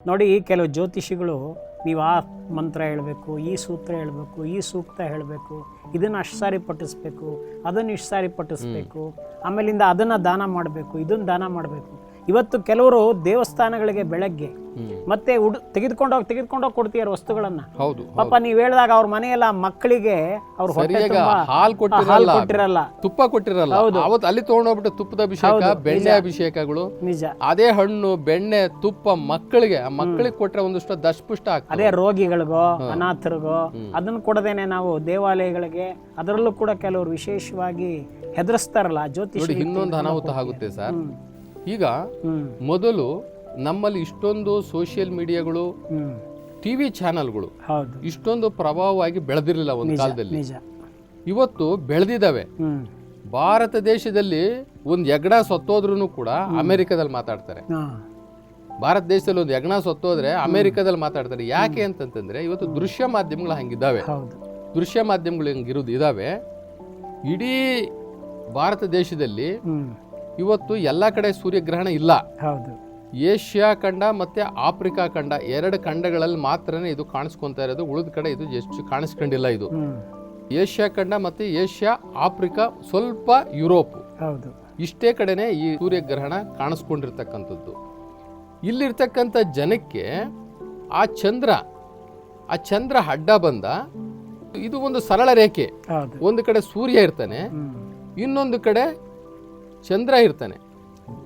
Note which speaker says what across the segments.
Speaker 1: ನೋಡಿ ಕೆಲವು ಜ್ಯೋತಿಷಿಗಳು ನೀವು ಆ ಮಂತ್ರ ಹೇಳಬೇಕು ಈ ಸೂತ್ರ ಹೇಳಬೇಕು ಈ ಸೂಕ್ತ ಹೇಳಬೇಕು ಇದನ್ನು ಅಷ್ಟು ಸಾರಿ ಪಟ್ಟಿಸ್ಬೇಕು ಅದನ್ನು ಇಷ್ಟು ಸಾರಿ ಪಠಿಸ್ಬೇಕು ಆಮೇಲಿಂದ ಅದನ್ನು ದಾನ ಮಾಡಬೇಕು ಇದನ್ನು ದಾನ ಮಾಡಬೇಕು. ಇವತ್ತು ಕೆಲವರು ದೇವಸ್ಥಾನಗಳಿಗೆ ಬೆಳಗ್ಗೆ ಮತ್ತೆ ಉಡ್ ತೆಗೆದುಕೊಂಡೋಗಿ ತೆಗೆದುಕೊಂಡೋಗಿ ಕೊಡ್ತೀಯಾರ ವಸ್ತುಗಳನ್ನ.
Speaker 2: ಹೌದು
Speaker 1: ಪಾಪ ನೀವು ಹೇಳಿದಾಗ ಅವ್ರ ಮನೆಯೆಲ್ಲ ಮಕ್ಕಳಿಗೆ ಅವ್ರ
Speaker 2: ಹಾಲ್ ಕೊಟ್ಟಿರಲ್ಲ. ತುಪ್ಪ ಕೊಟ್ಟಿರಲ್ಲ. ಅವತ್ತು ಅಲ್ಲಿ ತಗೊಂಡೋಗ್ಬಿಟ್ಟು ತುಪ್ಪದ ಅಭಿಷೇಕ ಬೆಣ್ಣೆ ಅಭಿಷೇಕಗಳು.
Speaker 1: ನಿಜ.
Speaker 2: ಅದೇ ಹಣ್ಣು ಬೆಣ್ಣೆ ತುಪ್ಪ ಮಕ್ಕಳಿಗೆ ಆ ಮಕ್ಕಳಿಗೆ ಕೊಟ್ರೆ ಒಂದಿಷ್ಟು ದಶಪುಷ್ಟ ಆಗ್ತದೆ.
Speaker 1: ಅದೇ ರೋಗಿಗಳಿಗೋ ಅನಾಥರಿಗೋ ಅದನ್ನ ಕೊಡದೇನೆ ನಾವು ದೇವಾಲಯಗಳಿಗೆ ಅದರಲ್ಲೂ ಕೂಡ ಕೆಲವರು ವಿಶೇಷವಾಗಿ ಹೆದರಿಸ್ತಾರಲ್ಲ ಜ್ಯೋತಿಷ್ಯ
Speaker 2: ನೋಡಿ ಇನ್ನೊಂದು ಅನಾಹುತ ಆಗುತ್ತೆ ಸರ್. ಈಗ ಮೊದಲು ನಮ್ಮಲ್ಲಿ ಇಷ್ಟೊಂದು ಸೋಷಿಯಲ್ ಮೀಡಿಯಾಗಳು ಟಿವಿ ಚಾನೆಲ್ಗಳು ಇಷ್ಟೊಂದು ಪ್ರಭಾವವಾಗಿ ಬೆಳೆದಿರಲಿಲ್ಲ ಒಂದು ಕಾಲದಲ್ಲಿ. ಇವತ್ತು ಬೆಳೆದಿದ್ದಾವೆ. ಭಾರತ ದೇಶದಲ್ಲಿ ಒಂದು ಹೆಗ್ಡ ಸತ್ತೋದ್ರೂ ಕೂಡ ಅಮೆರಿಕದಲ್ಲಿ ಮಾತಾಡ್ತಾರೆ. ಭಾರತ ದೇಶದಲ್ಲಿ ಒಂದು ಯಗ್ನ ಸತ್ತೋದ್ರೆ ಅಮೆರಿಕದಲ್ಲಿ ಮಾತಾಡ್ತಾರೆ. ಯಾಕೆ ಅಂತಂತಂದ್ರೆ ಇವತ್ತು ದೃಶ್ಯ ಮಾಧ್ಯಮಗಳು ಹಂಗಿದ್ದಾವೆ. ದೃಶ್ಯ ಮಾಧ್ಯಮಗಳು ಹಂಗಿರೋದು ಇದಾವೆ. ಇಡೀ ಭಾರತ ದೇಶದಲ್ಲಿ ಇವತ್ತು ಎಲ್ಲ ಕಡೆ ಸೂರ್ಯಗ್ರಹಣ ಇಲ್ಲ.
Speaker 1: ಹೌದು.
Speaker 2: ಏಷ್ಯಾ ಖಂಡ ಮತ್ತೆ ಆಫ್ರಿಕಾ ಖಂಡ ಎರಡು ಖಂಡಗಳಲ್ಲಿ ಮಾತ್ರನೇ ಇದು ಕಾಣಿಸ್ಕೊಂತಾ ಇರೋದು. ಉಳಿದ ಕಡೆ ಇದು ಎಷ್ಟು ಕಾಣಿಸ್ಕೊಂಡಿಲ್ಲ ಇದು. ಏಷ್ಯಾ ಖಂಡ ಮತ್ತೆ ಏಷ್ಯಾ ಆಫ್ರಿಕಾ ಸ್ವಲ್ಪ ಯುರೋಪ್.
Speaker 1: ಹೌದು.
Speaker 2: ಇಷ್ಟೇ ಕಡೆನೆ ಈ ಸೂರ್ಯಗ್ರಹಣ ಕಾಣಿಸ್ಕೊಂಡಿರ್ತಕ್ಕಂಥದ್ದು. ಇಲ್ಲಿರ್ತಕ್ಕಂಥ ಜನಕ್ಕೆ ಆ ಚಂದ್ರ ಆ ಚಂದ್ರ ಅಡ್ಡ ಬಂದ ಇದು ಒಂದು ಸರಳ ರೇಖೆ. ಒಂದು ಕಡೆ ಸೂರ್ಯ ಇರ್ತಾನೆ. ಇನ್ನೊಂದು ಕಡೆ ಚಂದ್ರ ಇರ್ತಾನೆ.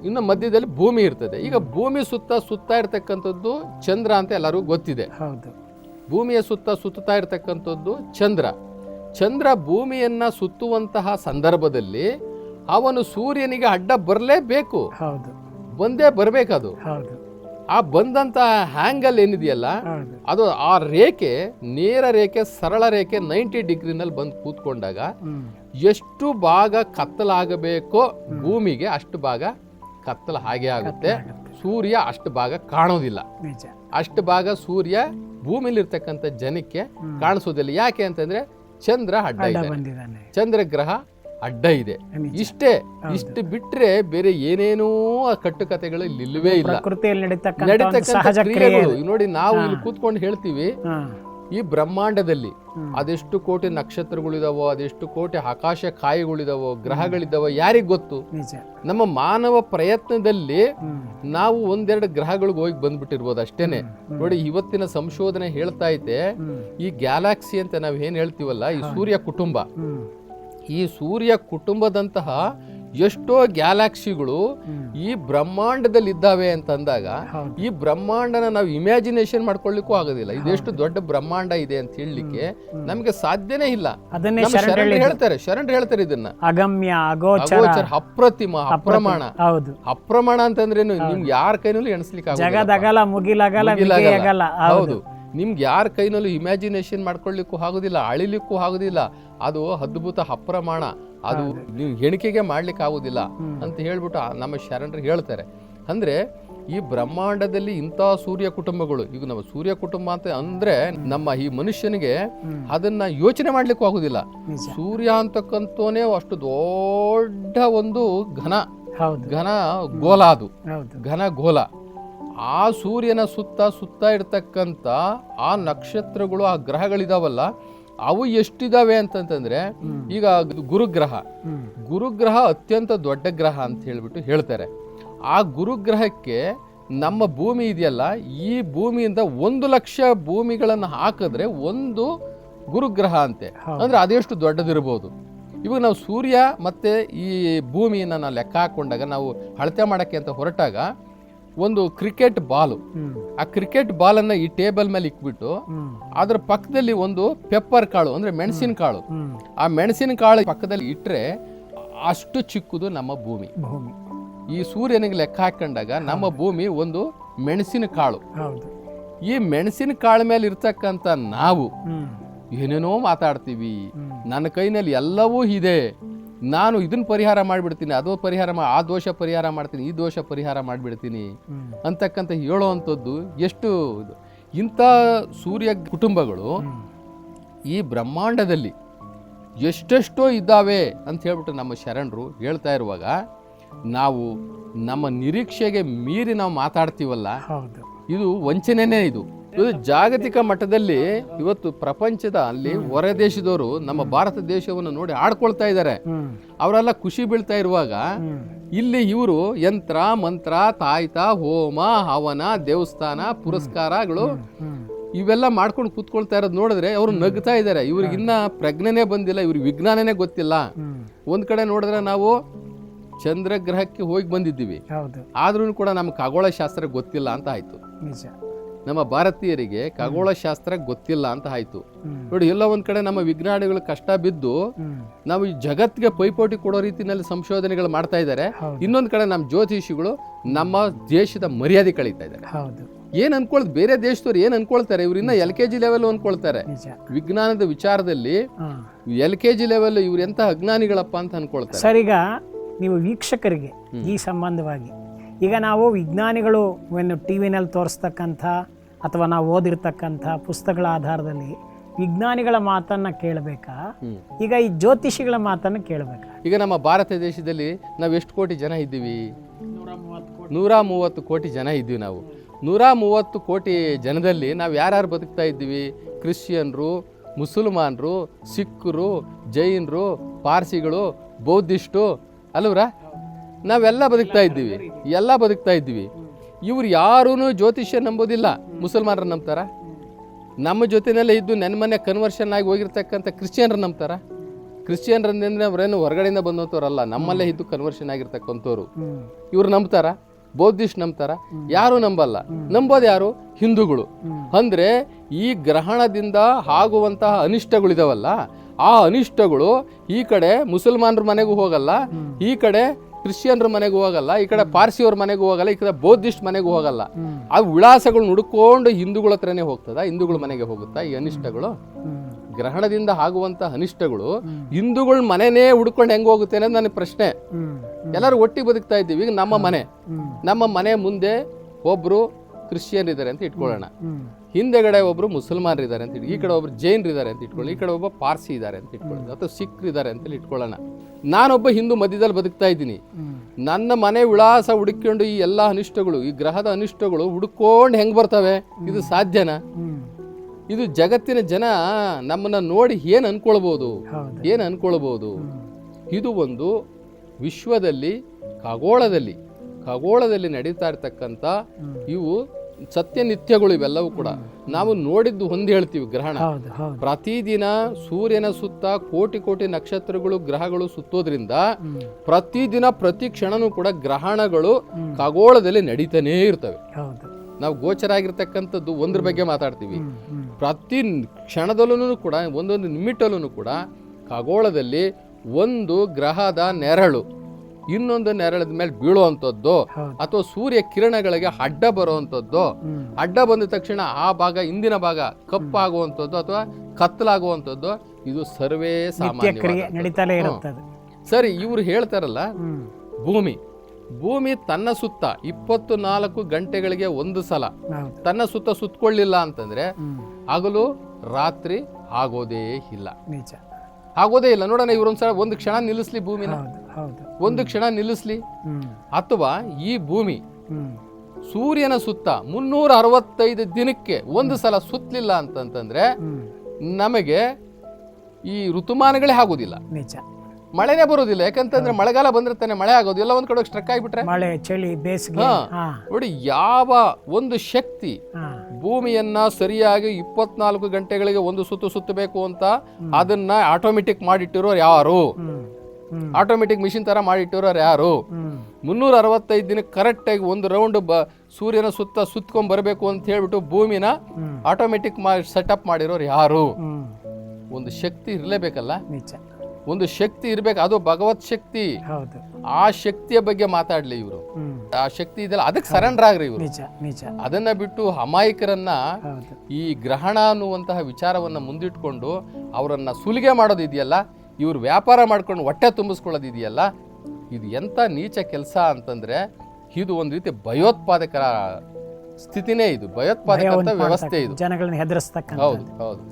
Speaker 2: ಇನ್ನು ಮಧ್ಯದಲ್ಲಿ ಭೂಮಿ ಇರ್ತದೆ. ಈಗ ಭೂಮಿ ಸುತ್ತ ಸುತ್ತಾ ಇರ್ತಕ್ಕಂಥದ್ದು ಚಂದ್ರ ಅಂತ ಎಲ್ಲರಿಗೂ ಗೊತ್ತಿದೆ.
Speaker 1: ಹೌದು.
Speaker 2: ಭೂಮಿಯ ಸುತ್ತ ಸುತ್ತಾ ಇರ್ತಕ್ಕಂಥದ್ದು ಚಂದ್ರ. ಚಂದ್ರ ಭೂಮಿಯನ್ನ ಸುತ್ತುವಂತಹ ಸಂದರ್ಭದಲ್ಲಿ ಅವನು ಸೂರ್ಯನಿಗೆ ಅಡ್ಡ ಬರಲೇಬೇಕು.
Speaker 1: ಹೌದು.
Speaker 2: ಬಂದೇ ಬರಬೇಕದು.
Speaker 1: ಹೌದು.
Speaker 2: ಆ ಬಂದಂತಹ ಹ್ಯಾಂಗಲ್ ಏನಿದೆಯಲ್ಲ
Speaker 1: ಹೌದು.
Speaker 2: ಅದು ಆ ರೇಖೆ ನೇರ ರೇಖೆ ಸರಳ ರೇಖೆ ನೈಂಟಿ ಡಿಗ್ರಿನಲ್ಲಿ ಬಂದು ಕೂತ್ಕೊಂಡಾಗ
Speaker 1: ಹ್ಮ್.
Speaker 2: ಎಷ್ಟು ಭಾಗ ಕತ್ತಲಾಗಬೇಕೋ ಭೂಮಿಗೆ ಅಷ್ಟು ಭಾಗ ಕತ್ತಲ ಹಾಗೆ ಆಗುತ್ತೆ. ಸೂರ್ಯ ಅಷ್ಟು ಭಾಗ ಕಾಣೋದಿಲ್ಲ. ಅಷ್ಟು ಭಾಗ ಸೂರ್ಯ ಭೂಮಿಲಿರ್ತಕ್ಕಂಥ ಜನಕ್ಕೆ ಕಾಣಿಸೋದಿಲ್ಲ. ಯಾಕೆ ಅಂತಂದ್ರೆ ಚಂದ್ರ ಅಡ್ಡ ಇದೆ. ಚಂದ್ರ ಗ್ರಹ ಅಡ್ಡ ಇದೆ. ಇಷ್ಟೇ ಇಷ್ಟು ಬಿಟ್ರೆ ಬೇರೆ ಏನೇನೂ ಆ ಕಟ್ಟುಕತೆಗಳು ಇಲ್ಲಿ ಇಲ್ಲವೇ ಇಲ್ಲ.
Speaker 1: ನಡೀತಕ್ಕಂಥ
Speaker 2: ನೋಡಿ ನಾವು ಇಲ್ಲಿ ಕೂತ್ಕೊಂಡು ಹೇಳ್ತೀವಿ. ಈ ಬ್ರಹ್ಮಾಂಡದಲ್ಲಿ ಅದೆಷ್ಟು ಕೋಟಿ ನಕ್ಷತ್ರಗಳಿದಾವೋ ಅದೆಷ್ಟು ಕೋಟಿ ಆಕಾಶ ಕಾಯಿಗಳಿದಾವೋ ಗ್ರಹಗಳಿದಾವೋ ಯಾರಿಗ್ ಗೊತ್ತು? ನಮ್ಮ ಮಾನವ ಪ್ರಯತ್ನದಲ್ಲಿ ನಾವು ಒಂದೆರಡು ಗ್ರಹಗಳಿಗೆ ಹೋಗಿ ಬಂದ್ಬಿಟ್ಟಿರ್ಬೋದು ಅಷ್ಟೇನೆ. ನೋಡಿ ಇವತ್ತಿನ ಸಂಶೋಧನೆ ಹೇಳ್ತಾ ಐತೆ ಈ ಗ್ಯಾಲಾಕ್ಸಿ ಅಂತ ನಾವು ಏನ್ ಹೇಳ್ತೀವಲ್ಲ ಈ ಸೂರ್ಯ ಕುಟುಂಬ. ಈ ಸೂರ್ಯ ಕುಟುಂಬದಂತಹ ಎಷ್ಟೋ ಗ್ಯಾಲಾಕ್ಸಿಗಳು ಈ ಬ್ರಹ್ಮಾಂಡದಲ್ಲಿ ಇದ್ದಾವೆ ಅಂತಂದಾಗ
Speaker 1: ಅಂದಾಗ
Speaker 2: ಈ ಬ್ರಹ್ಮಾಂಡನ ನಾವು ಇಮ್ಯಾಜಿನೇಷನ್ ಮಾಡ್ಕೊಳ್ಳಿಕ್ಕೂ ಆಗೋದಿಲ್ಲ. ಇದೆಷ್ಟು ದೊಡ್ಡ ಬ್ರಹ್ಮಾಂಡ ಇದೆ ಅಂತ ಹೇಳಲಿಕ್ಕೆ ನಮಗೆ ಸಾಧ್ಯನೇ ಇಲ್ಲ. ಹೇಳ್ತಾರೆ ಶರಣರು ಹೇಳ್ತಾರೆ ಇದನ್ನ.
Speaker 1: ಅಗಮ್ಯ ಅಗೋಚರ.
Speaker 2: ಅಪ್ರತಿಮ ಅಪ್ರಮಾಣ.
Speaker 1: ಹೌದು.
Speaker 2: ಅಪ್ರಮಾಣ ಅಂತಂದ್ರೇನು ನಿಮ್ಗೆ ಯಾರ ಕೈನಲ್ಲೂ ಎಣಿಸ್ಲಿಕ್ಕೆ ಹೌದು. ನಿಮ್ಗೆ ಯಾರ ಕೈನಲ್ಲೂ ಇಮ್ಯಾಜಿನೇಷನ್ ಮಾಡ್ಕೊಳ್ಳಿಕ್ಕೂ ಆಗೋದಿಲ್ಲ ಅಳಿಲಿಕ್ಕೂ ಆಗೋದಿಲ್ಲ. ಅದು ಅದ್ಭುತ ಅಪ್ರಮಾಣ. ಅದು ನೀವು ಎಣಿಕೆಗೆ ಮಾಡ್ಲಿಕ್ಕೆ ಆಗೋದಿಲ್ಲ ಅಂತ ಹೇಳ್ಬಿಟ್ಟು ನಮ್ಮ ಶರಣರು ಹೇಳ್ತಾರೆ. ಅಂದ್ರೆ ಈ ಬ್ರಹ್ಮಾಂಡದಲ್ಲಿ ಇಂಥ ಸೂರ್ಯ ಕುಟುಂಬಗಳು ಈಗ ನಮ್ಮ ಸೂರ್ಯ ಕುಟುಂಬ ಅಂತ ಅಂದ್ರೆ ನಮ್ಮ ಈ ಮನುಷ್ಯನಿಗೆ ಅದನ್ನ ಯೋಚನೆ ಮಾಡ್ಲಿಕ್ಕೂ ಆಗೋದಿಲ್ಲ. ಸೂರ್ಯ ಅಂತಕ್ಕಂಥವನೇ ಅಷ್ಟು ದೊಡ್ಡ ಒಂದು ಘನ. ಘನ ಗೋಲ ಅದು. ಘನ ಗೋಲ ಆ ಸೂರ್ಯನ ಸುತ್ತ ಸುತ್ತ ಇರ್ತಕ್ಕಂಥ ಆ ನಕ್ಷತ್ರಗಳು ಆ ಗ್ರಹಗಳಿದಾವಲ್ಲ ಅವು ಎಷ್ಟಿದಾವೆ ಅಂತಂತಂದ್ರೆ ಈಗ ಗುರುಗ್ರಹ. ಗುರುಗ್ರಹ ಅತ್ಯಂತ ದೊಡ್ಡ ಗ್ರಹ ಅಂತ ಹೇಳ್ಬಿಟ್ಟು ಹೇಳ್ತಾರೆ. ಆ ಗುರುಗ್ರಹಕ್ಕೆ ನಮ್ಮ ಭೂಮಿ ಇದೆಯಲ್ಲ ಈ ಭೂಮಿಯಿಂದ ಒಂದು ಲಕ್ಷ ಭೂಮಿಗಳನ್ನು ಹಾಕಿದ್ರೆ ಒಂದು ಗುರುಗ್ರಹ ಅಂತೆ. ಅಂದ್ರೆ ಅದೆಷ್ಟು ದೊಡ್ಡದಿರ್ಬೋದು. ಇವಾಗ ನಾವು ಸೂರ್ಯ ಮತ್ತೆ ಈ ಭೂಮಿಯನ್ನು ನಾವು ಲೆಕ್ಕ ಹಾಕೊಂಡಾಗ ನಾವು ಅಳತೆ ಮಾಡೋಕ್ಕೆ ಅಂತ ಹೊರಟಾಗ ಒಂದು ಕ್ರಿಕೆಟ್ ಬಾಲು ಆ ಕ್ರಿಕೆಟ್ ಬಾಲನ್ನ ಈ ಟೇಬಲ್ ಮೇಲೆ ಇಕ್ಬಿಟ್ಟು ಅದ್ರ ಪಕ್ಕದಲ್ಲಿ ಒಂದು ಪೆಪ್ಪರ್ ಕಾಳು ಅಂದ್ರೆ ಮೆಣಸಿನ ಕಾಳು. ಆ ಮೆಣಸಿನ ಕಾಳು ಪಕ್ಕದಲ್ಲಿ ಇಟ್ಟರೆ ಅಷ್ಟು ಚಿಕ್ಕದು ನಮ್ಮ ಭೂಮಿ. ಈ ಸೂರ್ಯನಿಗೆ ಲೆಕ್ಕ ಹಾಕೊಂಡಾಗ ನಮ್ಮ ಭೂಮಿ ಒಂದು ಮೆಣಸಿನ ಕಾಳು. ಈ ಮೆಣಸಿನ ಕಾಳು ಮೇಲೆ ಇರ್ತಕ್ಕಂಥ ನಾವು ಏನೇನೋ ಮಾತಾಡ್ತೀವಿ. ನನ್ನ ಕೈನಲ್ಲಿ ಎಲ್ಲವೂ ಇದೆ. ನಾನು ಇದನ್ನ ಪರಿಹಾರ ಮಾಡಿಬಿಡ್ತೀನಿ ಅದು ಪರಿಹಾರ ಮಾ ಆ ದೋಷ ಪರಿಹಾರ ಮಾಡ್ತೀನಿ ಈ ದೋಷ ಪರಿಹಾರ ಮಾಡಿಬಿಡ್ತೀನಿ ಅಂತಕ್ಕಂಥ ಹೇಳೋವಂಥದ್ದು ಎಷ್ಟು ಇದು. ಇಂಥ ಸೂರ್ಯ ಕುಟುಂಬಗಳು ಈ ಬ್ರಹ್ಮಾಂಡದಲ್ಲಿ ಎಷ್ಟೆಷ್ಟೋ ಇದ್ದಾವೆ ಅಂತ ಹೇಳ್ಬಿಟ್ಟು ನಮ್ಮ ಶರಣರು ಹೇಳ್ತಾ ಇರುವಾಗ ನಾವು ನಮ್ಮ ನಿರೀಕ್ಷೆಗೆ ಮೀರಿ ನಾವು ಮಾತಾಡ್ತೀವಲ್ಲ ಇದು ವಂಚನೆನೇ ಇದು. ಇದು ಜಾಗತಿಕ ಮಟ್ಟದಲ್ಲಿ ಇವತ್ತು ಪ್ರಪಂಚದ ಅಲ್ಲಿ ಹೊರ ದೇಶದವರು ನಮ್ಮ ಭಾರತ ದೇಶವನ್ನು ನೋಡಿ ಆಡ್ಕೊಳ್ತಾ ಇದ್ದಾರೆ. ಅವರೆಲ್ಲ ಖುಷಿ ಬೀಳ್ತಾ ಇರುವಾಗ ಇಲ್ಲಿ ಇವರು ಯಂತ್ರ ಮಂತ್ರ ತಾಯ್ತ ಹೋಮ ಹವನ ದೇವಸ್ಥಾನ ಪುರಸ್ಕಾರಗಳು ಇವೆಲ್ಲ ಮಾಡ್ಕೊಂಡು ಕೂತ್ಕೊಳ್ತಾ ಇರೋದು ನೋಡಿದ್ರೆ ಅವರು ನಗ್ತಾ ಇದ್ದಾರೆ. ಇವ್ರಿಗೆ ಇನ್ನ ಪ್ರಜ್ಞೆನೇ ಬಂದಿಲ್ಲ ಇವ್ರಿಗೆ ವಿಜ್ಞಾನನೇ ಗೊತ್ತಿಲ್ಲ. ಒಂದ್ ಕಡೆ ನೋಡಿದ್ರೆ ನಾವು ಚಂದ್ರಗ್ರಹಕ್ಕೆ ಹೋಗಿ ಬಂದಿದ್ದೀವಿ. ಆದ್ರೂ ಕೂಡ ನಮ್ಗೆ ಖಗೋಳ ಶಾಸ್ತ್ರ ಗೊತ್ತಿಲ್ಲ ಅಂತ ಆಯ್ತು. ನಮ್ಮ ಭಾರತೀಯರಿಗೆ ಖಗೋಳಶಾಸ್ತ್ರ ಗೊತ್ತಿಲ್ಲ ಅಂತ ಆಯ್ತು. ನೋಡಿ ಎಲ್ಲ ಒಂದ್ ಕಡೆ ನಮ್ಮ ವಿಜ್ಞಾನಿಗಳು ಕಷ್ಟ ಬಿದ್ದು ನಾವು ಈ ಜಗತ್ತಿಗೆ ಪೈಪೋಟಿ ಕೊಡೋ ರೀತಿಯಲ್ಲಿ ಸಂಶೋಧನೆಗಳು ಮಾಡ್ತಾ ಇದ್ದಾರೆ. ಇನ್ನೊಂದ್ ಕಡೆ ನಮ್ಮ ಜ್ಯೋತಿಷಿಗಳು ನಮ್ಮ ದೇಶದ ಮರ್ಯಾದೆ ಕಳೀತಾ ಇದ್ದಾರೆ. ಏನ್ ಅನ್ಕೊಳ್ ಬೇರೆ ದೇಶದವ್ರು ಏನ್ ಅನ್ಕೊಳ್ತಾರೆ? ಇವ್ರನ್ನ ಇನ್ನ ಎಲ್ ಕೆ ಜಿ ಲೆವೆಲ್ ಅನ್ಕೊಳ್ತಾರೆ. ವಿಜ್ಞಾನದ ವಿಚಾರದಲ್ಲಿ ಎಲ್ ಕೆ ಜಿ ಲೆವೆಲ್ ಇವ್ರ ಎಂತ ಅಜ್ಞಾನಿಗಳಪ್ಪ ಅಂತ ಅನ್ಕೊಳ್ತಾರೆ.
Speaker 1: ಸರ್ ಈಗ ನೀವು ವೀಕ್ಷಕರಿಗೆ ಈ ಸಂಬಂಧವಾಗಿ ಈಗ ನಾವು ವಿಜ್ಞಾನಿಗಳು ಏನು ಟಿ ವಿನಲ್ಲಿ ತೋರಿಸ್ತಕ್ಕಂಥ ಅಥವಾ ನಾವು ಓದಿರ್ತಕ್ಕಂಥ ಪುಸ್ತಕಗಳ ಆಧಾರದಲ್ಲಿ ವಿಜ್ಞಾನಿಗಳ ಮಾತನ್ನ ಕೇಳಬೇಕಾ? ಈಗ ಈ ಜ್ಯೋತಿಷಿಗಳ ಮಾತನ್ನ ಕೇಳಬೇಕಾ?
Speaker 2: ಈಗ ನಮ್ಮ ಭಾರತ ದೇಶದಲ್ಲಿ ನಾವು ಎಷ್ಟು ಕೋಟಿ ಜನ ಇದ್ದೀವಿ? ನೂರ ಮೂವತ್ತು ಕೋಟಿ ಜನ ಇದ್ದೀವಿ ನಾವು. ನೂರ ಮೂವತ್ತು ಕೋಟಿ ಜನದಲ್ಲಿ ನಾವು ಯಾರ್ಯಾರು ಬದುಕ್ತಾ ಇದ್ದೀವಿ? ಕ್ರಿಶ್ಚಿಯನ್ರು ಮುಸಲ್ಮಾನ್ರು ಸಿಖ್ರು ಜೈನರು ಪಾರ್ಸಿಗಳು ಬೌದ್ಧಿಸ್ಟು ಅಲ್ವ್ರಾ ನಾವೆಲ್ಲ ಬದುಕ್ತಾ ಇದ್ದೀವಿ. ಎಲ್ಲ ಬದುಕ್ತಾ ಇದ್ದೀವಿ. ಇವ್ರು ಯಾರೂ ಜ್ಯೋತಿಷ್ಯ ನಂಬೋದಿಲ್ಲ. ಮುಸಲ್ಮಾನರು ನಂಬ್ತಾರ? ನಮ್ಮ ಜೊತೆನಲ್ಲೇ ಇದ್ದು ನನ್ನ ಮನೆ ಕನ್ವರ್ಷನ್ ಆಗಿ ಹೋಗಿರ್ತಕ್ಕಂಥ ಕ್ರಿಶ್ಚಿಯನ್ರು ನಂಬ್ತಾರ? ಕ್ರಿಶ್ಚಿಯನ್ರಂದ್ರೆ ಅವರೇನು ಹೊರಗಡೆಯಿಂದ ಬಂದಂಥವ್ರಲ್ಲ ನಮ್ಮಲ್ಲೇ ಇದ್ದು ಕನ್ವರ್ಷನ್ ಆಗಿರ್ತಕ್ಕಂಥವ್ರು. ಇವ್ರು ನಂಬ್ತಾರ? ಬೌದ್ಧಿಸ್ಟ್ ನಂಬ್ತಾರ? ಯಾರು ನಂಬಲ್ಲ. ನಂಬೋದು ಯಾರು? ಹಿಂದೂಗಳು. ಅಂದ್ರೆ ಈ ಗ್ರಹಣದಿಂದ ಆಗುವಂತಹ ಅನಿಷ್ಟಗಳಿದಾವಲ್ಲ ಆ ಅನಿಷ್ಟಗಳು ಈ ಕಡೆ ಮುಸಲ್ಮಾನರ ಮನೆಗೂ ಹೋಗಲ್ಲ, ಈ ಕಡೆ ಕ್ರಿಶ್ಚಿಯನ್ರ ಮನೆಗೂ ಹೋಗಲ್ಲ, ಈ ಕಡೆ ಪಾರ್ಸಿಯವ್ರ ಮನೆಗೂ ಹೋಗಲ್ಲ, ಈ ಕಡೆ ಬೌದ್ಧಿಸ್ಟ್ ಮನೆಗೂ ಹೋಗಲ್ಲ. ಆ ವಿಳಾಸಗಳು ಹುಡ್ಕೊಂಡು ಹಿಂದೂಗಳ ಹತ್ರನೇ ಹೋಗ್ತದ, ಹಿಂದೂಗಳ ಮನೆಗೆ ಹೋಗುತ್ತಾ ಈ ಅನಿಷ್ಟಗಳು? ಗ್ರಹಣದಿಂದ ಆಗುವಂತ ಅನಿಷ್ಟಗಳು ಹಿಂದೂಗಳ ಮನೆನೇ ಹುಡ್ಕೊಂಡು ಹೆಂಗ್ ಹೋಗುತ್ತೆ ಅನ್ನೋದು ನನಗೆ ಪ್ರಶ್ನೆ. ಎಲ್ಲರೂ ಒಟ್ಟಿಗೆ ಬದುಕ್ತಾ ಇದ್ದೀವಿ, ಈಗ ನಮ್ಮ ಮನೆ. ನಮ್ಮ ಮನೆ ಮುಂದೆ ಒಬ್ರು ಕ್ರಿಶ್ಚಿಯನ್ ಇದ್ದಾರೆ ಅಂತ ಇಟ್ಕೊಳ್ಳೋಣ. ಹಿಂದೆಗಡೆ ಒಬ್ಬರು ಮುಸಲ್ಮಾನರು ಇದ್ದಾರೆ ಅಂತ ಈ ಕಡೆ ಒಬ್ಬರು ಜೈನರು ಇದ್ದಾರೆ ಅಂತ ಇಟ್ಕೊಳ್ಳಿ ಈ ಕಡೆ ಒಬ್ಬ ಪಾರ್ಸಿ ಇದ್ದಾರೆ ಅಂತ ಇಟ್ಕೊಳ್ಳಿ ಅಥವಾ ಸಿಖ್ ಇದ್ದಾರೆ ಅಂತ ಇಟ್ಕೊಳ್ಳೋಣ. ನಾನೊಬ್ಬ ಹಿಂದೂ ಮಧ್ಯದಲ್ಲಿ ಬದುಕ್ತಾ ಇದ್ದೀನಿ. ನನ್ನ ಮನೆ ವಿಳಾಸ ಹುಡುಕೊಂಡು ಈ ಎಲ್ಲ ಅನಿಷ್ಟಗಳು ಈ ಗ್ರಹದ ಅನಿಷ್ಟಗಳು ಹುಡ್ಕೊಂಡು ಹೆಂಗೆ ಬರ್ತವೆ? ಇದು ಸಾಧ್ಯನಾ? ಇದು ಜಗತ್ತಿನ ಜನ ನಮ್ಮನ್ನ ನೋಡಿ ಏನು
Speaker 1: ಅನ್ಕೊಳ್ಬೋದು?
Speaker 2: ಏನು ಅನ್ಕೊಳ್ಬೋದು? ಇದು ಒಂದು ವಿಶ್ವದಲ್ಲಿ ಖಗೋಳದಲ್ಲಿ ಖಗೋಳದಲ್ಲಿ ನಡೀತಾ ಇರ್ತಕ್ಕಂಥ ಇವು ಸತ್ಯನಿತ್ಯಗಳು ಇವೆಲ್ಲವೂ ಕೂಡ ನಾವು ನೋಡಿದ್ದು ಹೊಂದಿ ಹೇಳ್ತೀವಿ ಗ್ರಹಣ. ಪ್ರತಿದಿನ ಸೂರ್ಯನ ಸುತ್ತ ಕೋಟಿ ಕೋಟಿ ನಕ್ಷತ್ರಗಳು ಗ್ರಹಗಳು ಸುತ್ತೋದ್ರಿಂದ ಪ್ರತಿದಿನ ಪ್ರತಿ ಕ್ಷಣನೂ ಕೂಡ ಗ್ರಹಣಗಳು ಖಗೋಳದಲ್ಲಿ ನಡೀತಾನೇ ಇರ್ತವೆ. ನಾವು ಗೋಚರ ಆಗಿರ್ತಕ್ಕಂಥದ್ದು ಒಂದ್ರ ಬಗ್ಗೆ ಮಾತಾಡ್ತೀವಿ. ಪ್ರತಿ ಕ್ಷಣದಲ್ಲೂ ಕೂಡ ಒಂದೊಂದು ನಿಮಿಟಲ್ಲೂ ಕೂಡ ಖಗೋಳದಲ್ಲಿ ಒಂದು ಗ್ರಹದ ನೆರಳು. ಇನ್ನೊಂದು ನೆರಳದ ಮೇಲೆ ಬೀಳುವಂಥದ್ದು ಅಥವಾ ಸೂರ್ಯ ಕಿರಣಗಳಿಗೆ ಅಡ್ಡ ಬರುವಂಥದ್ದು. ಅಡ್ಡ ಬಂದ ತಕ್ಷಣ ಆ ಭಾಗ ಹಿಂದಿನ ಭಾಗ ಕಪ್ಪಾಗುವಂಥದ್ದು ಅಥವಾ ಕತ್ತಲಾಗುವಂಥದ್ದು. ಇದು ಸರ್ವೇ ಸಾಮಾನ್ಯ ಸರಿ ಇವರು ಹೇಳ್ತಾರಲ್ಲ ಭೂಮಿ. ಭೂಮಿ ತನ್ನ ಸುತ್ತ ಇಪ್ಪತ್ತು ನಾಲ್ಕು ಗಂಟೆಗಳಿಗೆ ಒಂದು ಸಲ. ತನ್ನ ಸುತ್ತ ಸುತ್ತಕೊಳ್ಳಿಲ್ಲ ಅಂತಂದ್ರೆ ಹಗಲು ರಾತ್ರಿ ಆಗೋದೇ ಇಲ್ಲ. ಆಗೋದೇ ಇಲ್ಲ. ನೋಡೋಣ ಇವ್ರೊಂದ್ಸಲ ಒಂದು ಕ್ಷಣ ನಿಲ್ಲಿಸ್ಲಿ ಭೂಮಿನ.
Speaker 1: ಹೌದು.
Speaker 2: ಒಂದು ಕ್ಷಣ ನಿಲ್ಲಿಸ್ಲಿ. ಅಥವಾ ಈ ಭೂಮಿ ಸೂರ್ಯನ ಸುತ್ತ ಮುನ್ನೂರ ಅರವತ್ತೈದು ದಿನಕ್ಕೆ ಒಂದು ಸಲ ಸುತ್ತಲಿಲ್ಲ ಅಂತಂತಂದ್ರೆ ನಮಗೆ ಈ ಋತುಮಾನಗಳೇ ಆಗೋದಿಲ್ಲ
Speaker 1: ನಿಜ.
Speaker 2: ಮಳೆನೇ ಬರೋದಿಲ್ಲ ಯಾಕಂತಂದ್ರೆ ಮಳೆಗಾಲ ಬಂದ್ರೆ ತಾನೇ ಮಳೆ ಆಗೋದು. ಎಲ್ಲ ಒಂದ್ ಕಡೆ ಸ್ಟ್ರಕ್ ಆಗಿಬಿಟ್ರೆ?
Speaker 1: ಮಳೆ ಚಳಿ ಬೇಸಿಗೆ.
Speaker 2: ನೋಡಿ ಯಾವ ಒಂದು ಶಕ್ತಿ ಭೂಮಿಯನ್ನ ಸರಿಯಾಗಿ ಇಪ್ಪತ್ನಾಲ್ಕು ಗಂಟೆಗಳಿಗೆ ಒಂದು ಸುತ್ತು ಸುತ್ತಬೇಕು ಅಂತ ಅದನ್ನ ಆಟೋಮೆಟಿಕ್ ಮಾಡಿಟ್ಟಿರೋರು ಯಾರು? ಆಟೋಮೆಟಿಕ್ ಮಿಷಿನ್ ತರ ಮಾಡಿಟ್ಟಿರೋರು ಯಾರು? ಮುನ್ನೂರ ಅರವತ್ತೈದು ದಿನಕ್ಕೆ ಕರೆಕ್ಟಾಗಿ ಒಂದು ರೌಂಡ್ ಬ ಸೂರ್ಯನ ಸುತ್ತ ಸುತ್ಕೊಂಡ್ ಬರಬೇಕು ಅಂತ ಹೇಳ್ಬಿಟ್ಟು ಭೂಮಿನ ಆಟೋಮೆಟಿಕ್ ಸೆಟಪ್ ಮಾಡಿರೋರು ಯಾರು? ಒಂದು ಶಕ್ತಿ ಇರಲೇಬೇಕಲ್ಲ? ಒಂದು ಶಕ್ತಿ ಇರ್ಬೇಕು ಅದು ಭಗವತ್ ಶಕ್ತಿ. ಆ ಶಕ್ತಿಯ ಬಗ್ಗೆ ಮಾತಾಡ್ಲಿ ಇವರು. ಆ ಶಕ್ತಿ ಇದೆಲ್ಲ ಅದಕ್ಕೆ ಸರೆಂಡರ್ ಆಗ್ರಿ ಇವರು. ಅದನ್ನ ಬಿಟ್ಟು ಅಮಾಯಕರನ್ನ ಈ ಗ್ರಹಣ ಅನ್ನುವಂತಹ ವಿಚಾರವನ್ನ ಮುಂದಿಟ್ಕೊಂಡು ಅವರನ್ನ ಸುಲಿಗೆ ಮಾಡೋದು ಇದೆಯಲ್ಲ ಇವ್ರು ವ್ಯಾಪಾರ ಮಾಡ್ಕೊಂಡು ಹೊಟ್ಟೆ ತುಂಬಿಸ್ಕೊಳ್ಳೋದು ಇದೆಯಲ್ಲ ಇದು ಎಂಥ ನೀಚ ಕೆಲಸ ಅಂತಂದ್ರೆ ಇದು ಒಂದು ರೀತಿ ಭಯೋತ್ಪಾದಕರ ಸ್ಥಿತಿನೇ ಇದು. ಭಯೋತ್ಪಾದಕ ವ್ಯವಸ್ಥೆ ಇದು.
Speaker 1: ಜನಗಳನ್ನ ಹೆದರಿಸ್ತಕ್ಕ
Speaker 2: ಹೌದು ಹೌದು.